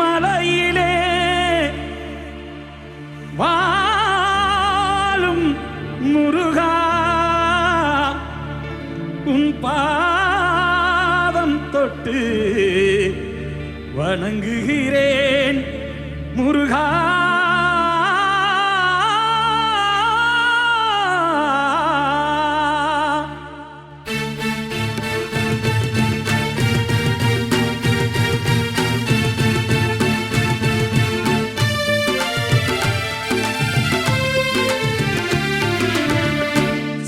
மலையிலே வாழும் முருகா உன் பாதம் தொட்டு வணங்குகிறேன் முருகா.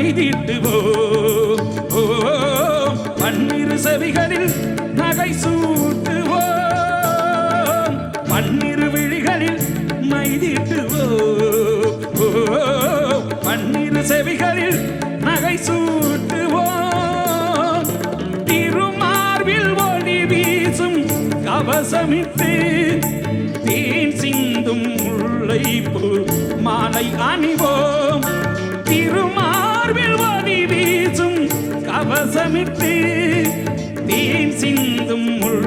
நம்மை தீட்டுவோம் பன்னிரு செவிகளில் நகை சூட்டுவோம். பன்னிரு விழிகளில் மைதீட்டுவோம். ஓ பன்னிரு செவிகளில் நகை சூட்டுவோம். திருமார்பில் ஒளி வீசும் கவசமிட்டு தேன் சிந்தும் உள்ளை போல் மாலை அணிவோம். தீர்த்து தேன் சிந்தும் முள்